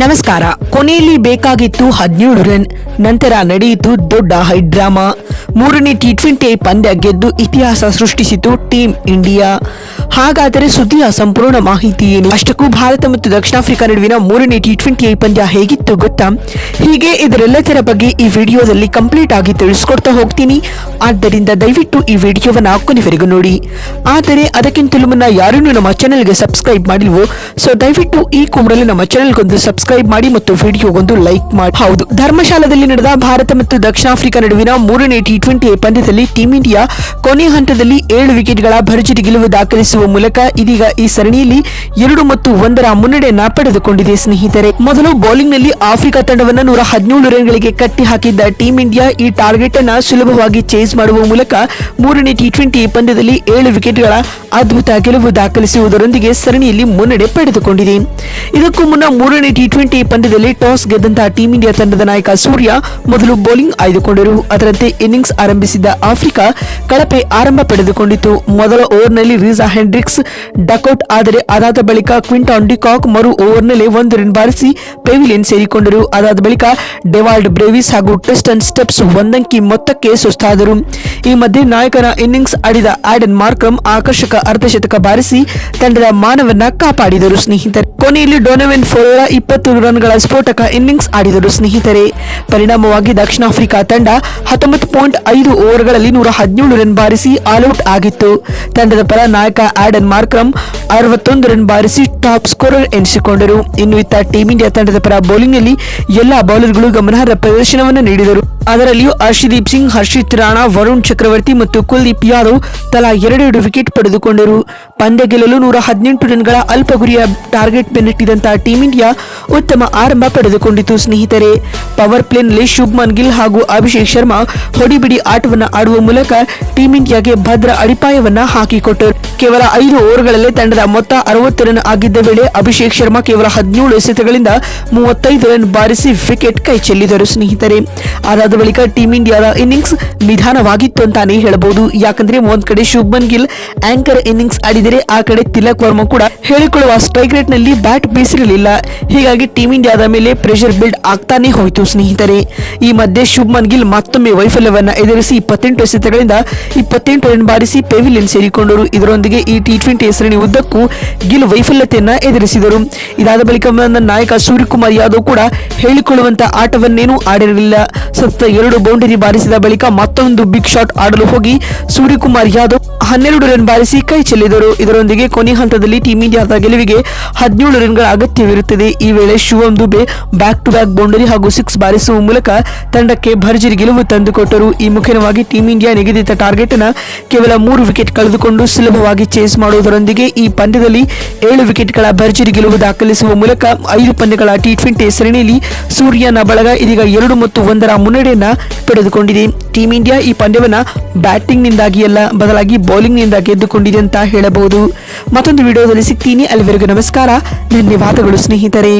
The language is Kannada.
ನಮಸ್ಕಾರ. ಕೊನೆಯಲ್ಲಿ ಬೇಕಾಗಿತ್ತು ಹದಿನೇಳು ರನ್, ನಂತರ ನಡೆಯಿತು ದೊಡ್ಡ ಹೈಡ್ರಾಮಾ. ಮೂರನೇ ಟಿ ಟ್ವೆಂಟಿ ಪಂದ್ಯ ಗೆದ್ದು ಇತಿಹಾಸ ಸೃಷ್ಟಿಸಿತು ಟೀಂ ಇಂಡಿಯಾ. ಹಾಗಾದರೆ ಸುದ್ದಿಯ ಸಂಪೂರ್ಣ ಮಾಹಿತಿ ಏನು? ಅಷ್ಟಕ್ಕೂ ಭಾರತ ಮತ್ತು ದಕ್ಷಿಣ ಆಫ್ರಿಕಾ ನಡುವಿನ ಮೂರನೇ ಟಿ ಟ್ವೆಂಟಿ ಪಂದ್ಯ ಹೇಗಿತ್ತು ಗೊತ್ತಾ? ಹೀಗೆ ಇದರೆಲ್ಲದರ ಬಗ್ಗೆ ಈ ವಿಡಿಯೋದಲ್ಲಿ ಕಂಪ್ಲೀಟ್ ಆಗಿ ತಿಳಿಸ್ಕೊಡ್ತಾ ಹೋಗ್ತೀನಿ. ಆದ್ದರಿಂದ ದಯವಿಟ್ಟು ಈ ವಿಡಿಯೋವನ್ನ ಕೊನೆವರೆಗೂ ನೋಡಿ. ಆದರೆ ಅದಕ್ಕಿಂತಲೂ ಮುನ್ನ ಯಾರೂ ನಮ್ಮ ಚಾನೆಲ್ಗೆ ಸಬ್ಸ್ಕ್ರೈಬ್ ಮಾಡಿಲ್ವೋ? ಸೊ ದಯವಿಟ್ಟು ಈ ಕೂಡಲೇ ನಮ್ಮ ಚಾನೆಲ್ಗೊಂದು ಸಬ್ಸ್ಕ್ರೈಬ್ ಮಾಡಿ ಮತ್ತು ವಿಡಿಯೋಗೊಂದು ಲೈಕ್ ಮಾಡಿ. ಹೌದು, ಧರ್ಮಶಾಲಾದಲ್ಲಿ ನಡೆದ ಭಾರತ ಮತ್ತು ದಕ್ಷಿಣ ಆಫ್ರಿಕಾ ನಡುವಿನ ಮೂರನೇ ಟಿ ಟ್ವೆಂಟಿ ಪಂದ್ಯದಲ್ಲಿ ಟೀಂ ಇಂಡಿಯಾ ಕೊನೆ ಹಂತದಲ್ಲಿ ಏಳು ವಿಕೆಟ್ಗಳ ಭರ್ಜರಿ ಗೆಲುವು ದಾಖಲಿಸುವ ಮೂಲಕ ಇದೀಗ ಈ ಸರಣಿಯಲ್ಲಿ ಎರಡು ಮತ್ತು ಒಂದರ ಮುನ್ನಡೆಯನ್ನ ಪಡೆದುಕೊಂಡಿದೆ ಸ್ನೇಹಿತರೆ. ಮೊದಲು ಬೌಲಿಂಗ್ನಲ್ಲಿ ಆಫ್ರಿಕಾ ತಂಡವನ್ನು ನೂರ ಹದಿನೇಳು ರನ್ಗಳಿಗೆ ಕಟ್ಟಿ ಹಾಕಿದ್ದ ಟೀಂ ಇಂಡಿಯಾ ಈ ಟಾರ್ಗೆಟ್ ಅನ್ನ ಸುಲಭವಾಗಿ ಚೇಸ್ ಮಾಡುವ ಮೂಲಕ ಮೂರನೇ ಟಿ ಟ್ವೆಂಟಿ ಪಂದ್ಯದಲ್ಲಿ ಏಳು ವಿಕೆಟ್ಗಳ ಅದ್ಭುತ ಗೆಲುವು ದಾಖಲಿಸುವುದರೊಂದಿಗೆ ಸರಣಿಯಲ್ಲಿ ಮುನ್ನಡೆ ಪಡೆದುಕೊಂಡಿದೆ. ಇದಕ್ಕೂ ಮುನ್ನ ಮೂರನೇ ಟಿ ಟ್ವೆಂಟಿ ಪಂದ್ಯದಲ್ಲಿ ಟಾಸ್ ಗೆದ್ದಂತಹ ಟೀಂ ಇಂಡಿಯಾ ತಂಡದ ನಾಯಕ ಸೂರ್ಯ ಮೊದಲು ಬೌಲಿಂಗ್ ಆಯ್ದುಕೊಂಡರು. ಅದರಂತೆ ಇನ್ನಿಂಗ್ಸ್ ಆರಂಭಿಸಿದ್ದ ಆಫ್ರಿಕಾ ಕಳಪೆ ಆರಂಭ ಪಡೆದುಕೊಂಡಿತು. ಮೊದಲ ಓವರ್ನಲ್ಲಿ ರೀಸಾ ಹೆಂಡ್ರಿಕ್ಸ್ ಡಕೌಟ್ ಆದರೆ ಅದಾದ ಬಳಿಕ ಕ್ವಿಂಟಾನ್ ಡಿಕಾಕ್ ಮರು ಓವರ್ನಲ್ಲಿ ಒಂದು ರನ್ ಬಾರಿಸಿ ಪೆವಿಲಿಯನ್ ಸೇರಿಕೊಂಡರು. ಅದಾದ ಬಳಿಕ ಡೆವಾಲ್ಡ್ ಬ್ರೇವಿಸ್ ಹಾಗೂ ಟೆಸ್ಟನ್ ಸ್ಟೆಪ್ಸ್ ಒಂದಂಕಿ ಮೊತ್ತಕ್ಕೆ ಸುಸ್ತಾದರು. ಈ ಮಧ್ಯೆ ನಾಯಕನ ಇನ್ನಿಂಗ್ಸ್ ಆಡಿದ ಆಡನ್ ಮಾರ್ಕ್ರಮ್ ಆಕರ್ಷಕ ಅರ್ಧಶತಕ ಬಾರಿಸಿ ತಂಡದ ಮಾನವನ್ನ ಕಾಪಾಡಿದರು. ಸ್ನೇಹಿತರೆ, ಕೊನೆಯಲ್ಲಿ ಡೊನವೆನ್ ಫೋರ ಇಪ್ಪತ್ತು ರನ್ಗಳ ಸ್ಫೋಟಕ ಇನ್ನಿಂಗ್ಸ್ ಆಡಿದರು. ಸ್ನೇಹಿತರೆ, ಪರಿಣಾಮವಾಗಿ ದಕ್ಷಿಣ ಆಫ್ರಿಕಾ ತಂಡ ಹತ್ತೊಂಬತ್ತು ಪಾಯಿಂಟ್ ಐದು ಓವರ್ಗಳಲ್ಲಿ ನೂರ ಹದಿನೇಳು ರನ್ ಬಾರಿಸಿ ಆಲ್ಔಟ್ ಆಗಿತ್ತು. ತಂಡದ ಪರ ನಾಯಕ ಆಡನ್ ಮಾರ್ಕ್ರಮ್ ಅರವತ್ತೊಂದು ರನ್ ಬಾರಿಸಿ ಟಾಪ್ ಸ್ಕೋರರ್ ಎನಿಸಿಕೊಂಡರು. ಇನ್ನು ಇತ್ತ ಟೀಂ ಇಂಡಿಯಾ ತಂಡದ ಪರ ಬೌಲಿಂಗ್ನಲ್ಲಿ ಎಲ್ಲಾ ಬೌಲರ್ಗಳು ಗಮನಾರ್ಹ ಪ್ರದರ್ಶನವನ್ನು ನೀಡಿದರು. ಅದರಲ್ಲಿಯೂ ಹರ್ಷದೀಪ್ ಸಿಂಗ್, ಹರ್ಷಿತ್ ರಾಣಾ, ವರುಣ್ ಚಕ್ರವರ್ತಿ ಮತ್ತು ಕುಲ್ದೀಪ್ ಯಾದವ್ ತಲಾ ಎರಡೆರಡು ವಿಕೆಟ್ ಪಡೆದುಕೊಂಡರು. ಪಂದ್ಯ ಗೆಲ್ಲಲು ನೂರ ಹದಿನೆಂಟು ರನ್ಗಳ ಅಲ್ಪ ಗುರಿಯ ಟಾರ್ಗೆಟ್ ಬೆನ್ನಟ್ಟಿದಂತಹ ಟೀಂ ಇಂಡಿಯಾ ಉತ್ತಮ ಆರಂಭ ಪಡೆದುಕೊಂಡಿತು ಸ್ನೇಹಿತರೆ. ಪವರ್ ಪ್ಲೇನಲ್ಲಿ ಶುಭ್ಮನ್ ಗಿಲ್ ಹಾಗೂ ಅಭಿಷೇಕ್ ಶರ್ಮಾ ಹೊಡಿಬಿಡಿ ಆಟವನ್ನು ಆಡುವ ಮೂಲಕ ಟೀಂ ಇಂಡಿಯಾಗೆ ಭದ್ರ ಅಡಿಪಾಯವನ್ನು ಹಾಕಿಕೊಟ್ಟರು. ಕೇವಲ ಐದು ಓವರ್ಗಳಲ್ಲಿ ತಂಡದ ಮೊತ್ತ ಅರವತ್ತು ರನ್ ಆಗಿದ್ದ ವೇಳೆ ಅಭಿಷೇಕ್ ಶರ್ಮಾ ಕೇವಲ ಹದಿನೇಳು ಎಸೆತಗಳಿಂದ ಮೂವತ್ತೈದು ರನ್ ಬಾರಿಸಿ ವಿಕೆಟ್ ಕೈ ಚೆಲ್ಲಿದರು. ಸ್ನೇಹಿತರೆ ಅದಾದ ಬಳಿಕ ಟೀಂ ಇಂಡಿಯಾದ ಇನ್ನಿಂಗ್ಸ್ ನಿಧಾನವಾಗಿತ್ತು ಅಂತಾನೆ ಹೇಳಬಹುದು. ಯಾಕಂದ್ರೆ ಒಂದ್ ಕಡೆ ಶುಭ್ಮನ್ ಗಿಲ್ ಆಂಕರ್ ಇನ್ನಿಂಗ್ಸ್ ಆಡಿದರೆ ಆ ಕಡೆ ತಿಲಕ್ ವರ್ಮಾ ಕೂಡ ಹೇಳಿಕೊಳ್ಳುವ ಸ್ಟ್ರೈಕ್ ರೇಟ್ನಲ್ಲಿ ಬ್ಯಾಟ್ ಬೀಸಿರಲಿಲ್ಲ. ಹೀಗಾಗಿ ಟೀಂ ಇಂಡಿಯಾದ ಮೇಲೆ ಪ್ರೆಷರ್ ಬಿಲ್ಡ್ ಆಗ್ತಾನೆ ಹೋಯಿತು ಸ್ನೇಹಿತರೆ. ಈ ಮಧ್ಯೆ ಶುಭ್ಮನ್ ಗಿಲ್ ಮತ್ತೊಮ್ಮೆ ವೈಫಲ್ಯವನ್ನ ಎದುರಿಸಿ ಇಪ್ಪತ್ತೆಂಟು ಎಸೆತಗಳಿಂದ ಇಪ್ಪತ್ತೆಂಟು ರನ್ ಬಾರಿಸಿ ಪೆವಿಲಿಯನ್ ಸೇರಿಕೊಂಡರು. ಇದರೊಂದಿಗೆ ಈ ಟಿ ಟ್ವೆಂಟಿ ಸರಣಿ ಉದ್ದಕ್ಕೂ ಗಿಲ್ ವೈಫಲ್ಯತೆಯನ್ನ ಎದುರಿಸಿದರು. ಇದಾದ ಬಳಿಕ ನಾಯಕ ಸೂರ್ಯಕುಮಾರ್ ಯಾದವ್ ಕೂಡ ಹೇಳಿಕೊಳ್ಳುವಂತಹ ಆಟವನ್ನೇನೂ ಆಡಿರಲಿಲ್ಲ. ಸತತ ಎರಡು ಬೌಂಡರಿ ಬಾರಿಸಿದ ಬಳಿಕ ಮತ್ತೊಂದು ಬಿಗ್ ಶಾಟ್ ಆಡಲು ಹೋಗಿ ಸೂರ್ಯಕುಮಾರ್ ಯಾದವ್ ಹನ್ನೆರಡು ರನ್ ಬಾರಿಸಿ ಕೈ ಚೆಲ್ಲಿದರು. ಇದರೊಂದಿಗೆ ಕೊನೆ ಹಂತದಲ್ಲಿ ಟೀಂ ಇಂಡಿಯಾದ ಗೆಲುವಿಗೆ ಹದಿನೇಳು ರನ್ಗಳ ಅಗತ್ಯವಿರುತ್ತದೆ. ಈ ವೇಳೆ Shivam Dube back to back boundary ಹಾಗೂ ಸಿಕ್ಸ್ ಬಾರಿಸುವ ಮೂಲಕ ತಂಡಕ್ಕೆ ಭರ್ಜರಿ ಗೆಲುವು ತಂದುಕೊಟ್ಟರು. ಈ ಮುಖ್ಯವಾಗಿ ಟೀಂ ಇಂಡಿಯಾ ನಿಗದಿತ ಟಾರ್ಗೆಟ್ನ ಕೇವಲ ಮೂರು ವಿಕೆಟ್ ಕಳೆದುಕೊಂಡು ಸುಲಭವಾಗಿ ಚೇಸ್ ಮಾಡುವುದರೊಂದಿಗೆ ಈ ಪಂದ್ಯದಲ್ಲಿ ಏಳು ವಿಕೆಟ್ಗಳ ಭರ್ಜರಿ ಗೆಲುವು ದಾಖಲಿಸುವ ಮೂಲಕ ಐದು ಪಂದ್ಯಗಳ ಟಿ ಟ್ವೆಂಟಿ ಸರಣಿಯಲ್ಲಿ ಸೂರ್ಯನ ಬಳಗ ಇದೀಗ ಎರಡು ಮತ್ತು ಒಂದರ ಮುನ್ನಡೆಯನ್ನ ಪಡೆದುಕೊಂಡಿದೆ. ಟೀಂ ಇಂಡಿಯಾ ಈ ಪಂದ್ಯವನ್ನ ಬ್ಯಾಟಿಂಗ್ ನಿಂದಾಗಿ ಅಲ್ಲ ಬದಲಾಗಿ ಬೌಲಿಂಗ್ನಿಂದ ಗೆದ್ದುಕೊಂಡಿದೆ ಅಂತ ಹೇಳಬಹುದು. ಮತ್ತೊಂದು ವಿಡಿಯೋದಲ್ಲಿ ಸಿಗ್ತೀನಿ. ಅಲ್ಲಿವರೆಗೂ ನಮಸ್ಕಾರ. ಧನ್ಯವಾದಗಳು ಸ್ನೇಹಿತರೆ.